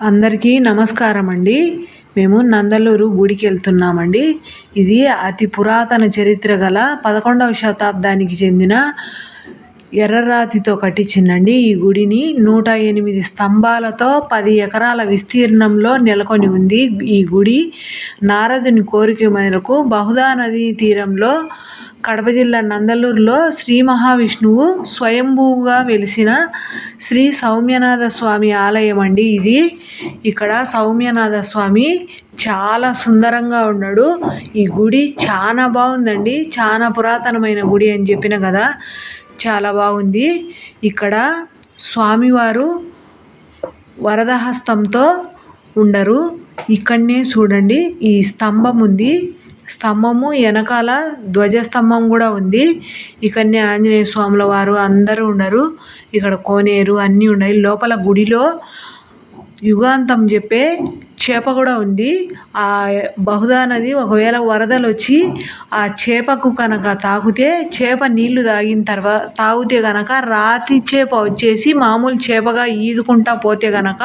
అందరికీ నమస్కారం అండి మేము నందలూరు గుడికి వెళ్తున్నామండి. ఇది అతి పురాతన చరిత్ర గల పదకొండవ శతాబ్దానికి చెందిన ఎర్రరాతితో కట్టించిందండి. ఈ గుడిని నూట ఎనిమిది స్తంభాలతో పది ఎకరాల విస్తీర్ణంలో నెలకొని ఉంది. ఈ గుడి నారదుని కోరిక మేరకు బహుదా నదీ తీరంలో కడప జిల్లా నందలూరులో శ్రీ మహావిష్ణువు స్వయంభూగా వెలిసిన శ్రీ సౌమ్యనాథ స్వామి ఆలయం అండి ఇది. ఇక్కడ సౌమ్యనాథ స్వామి చాలా సుందరంగా ఉన్నాడు. ఈ గుడి చాలా బాగుందండి. చాలా పురాతనమైన గుడి అని చెప్పిన కదా. చాలా బాగుంది. ఇక్కడ స్వామివారు వరదహస్తంతో ఉండరు. ఇక్కడనే చూడండి. ఈ స్తంభం ఉంది. స్తంభము వెనకాల ధ్వజస్తంభం కూడా ఉంది. ఇక్కడనే ఆంజనేయ స్వాముల వారు అందరూ ఉన్నారు. ఇక్కడ కోనేరు అన్నీ ఉన్నాయి. లోపల గుడిలో యుగాంతం చెప్పే చేప కూడా ఉంది. ఆ బహుదా నది ఒకవేళ వరదలు వచ్చి ఆ చేపకు కనుక తాకితే చేప నీళ్ళు తాగిన తర్వాత తాగితే కనుక రాతి చేప వచ్చేసి మామూలు చేపగా ఈదుకుంటా పోతే కనుక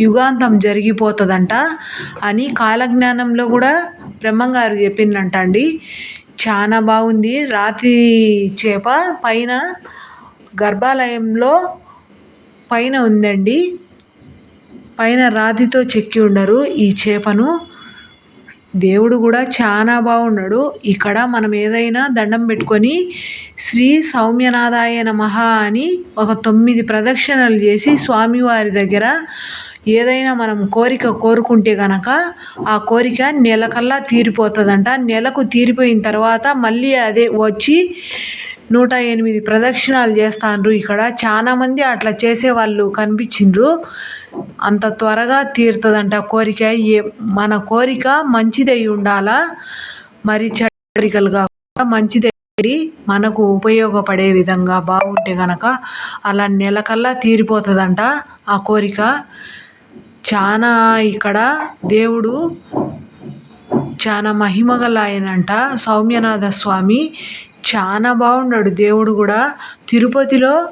యుగాంతం జరిగిపోతుందంట అని కాలజ్ఞానంలో కూడా బ్రహ్మంగారు చెప్పిందంట అండి. చాలా బాగుంది. రాతి చేప పైన గర్భాలయంలో పైన ఉందండి. పైన రాతితో చెక్కి ఉండరు. ఈ చేపను దేవుడు కూడా చాలా బాగున్నాడు. ఇక్కడ మనం ఏదైనా దండం పెట్టుకొని శ్రీ సౌమ్యనాథాయ నమః అని ఒక తొమ్మిది ప్రదక్షిణలు చేసి స్వామివారి దగ్గర ఏదైనా మనం కోరిక కోరుకుంటే కనుక ఆ కోరిక నెలకల్లా తీరిపోతుందంట. నెలకు తీరిపోయిన తర్వాత మళ్ళీ అదే వచ్చి నూట ఎనిమిది ప్రదక్షిణాలు చేస్తాండ్రు ఇక్కడ. చాలామంది అట్లా చేసే వాళ్ళు కనిపించిండ్రు. అంత త్వరగా తీరుతుందంట కోరిక. ఏ మన కోరిక మంచిదై ఉండాలా? మరి చెడ్డ కాకుండా మంచిదై మనకు ఉపయోగపడే విధంగా బాగుంటే గనక అలా నెలకల్లా తీరిపోతుందంట ఆ కోరిక. చాలా ఇక్కడ దేవుడు చాలా మహిమగల ఆయనంట సౌమ్యనాథ స్వామి. చాలా బాగున్నాడు. దేవుడు కూడా తిరుపతిలో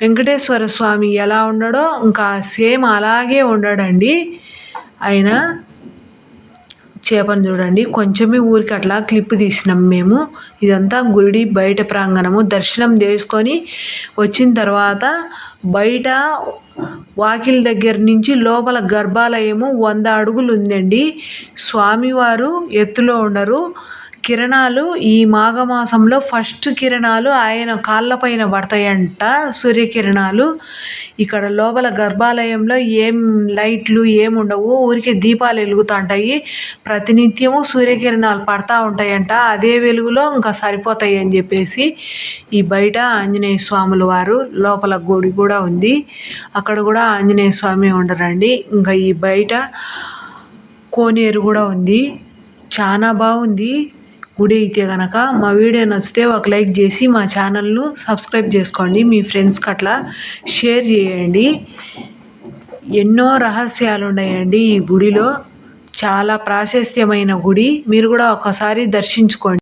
వెంకటేశ్వర స్వామి ఎలా ఉన్నాడో ఇంకా సేమ్ అలాగే ఉన్నాడండి. ఆయన చేపను చూడండి. కొంచెమే ఊరికి అట్లా క్లిప్ తీసినాం మేము. ఇదంతా గుడి బయట ప్రాంగణము. దర్శనం చేసుకొని వచ్చిన తర్వాత బయట వాకిలి దగ్గర నుంచి లోపల గర్భాలయము వంద అడుగులు ఉందండి. స్వామివారు ఎత్తులో ఉండరు కిరణాలు ఈ మాఘమాసంలో ఫస్ట్ కిరణాలు ఆయన కాళ్ళపైన పడతాయంట సూర్యకిరణాలు. ఇక్కడ లోపల గర్భాలయంలో ఏం లైట్లు ఏమి ఉండవు. ఊరికే దీపాలు వెలుగుతూ ఉంటాయి ప్రతినిత్యము సూర్యకిరణాలు పడతా ఉంటాయంట. అదే వెలుగులో ఇంకా సరిపోతాయి అని చెప్పేసి ఈ బయట ఆంజనేయ స్వాముల వారు లోపల గుడి కూడా ఉంది. అక్కడ కూడా ఆంజనేయ స్వామి ఉండరండి. ఇంకా ఈ బయట కోనేరు కూడా ఉంది. చాలా బాగుంది. గుడి అయితే కనుక మా వీడియో నచ్చితే ఒక లైక్ చేసి మా ఛానల్ను సబ్స్క్రైబ్ చేసుకోండి. మీ ఫ్రెండ్స్కి అట్లా షేర్ చేయండి. ఎన్నో రహస్యాలు ఉన్నాయండి ఈ గుడిలో. చాలా ప్రాశస్త్యమైన గుడి. మీరు కూడా ఒకసారి దర్శించుకోండి.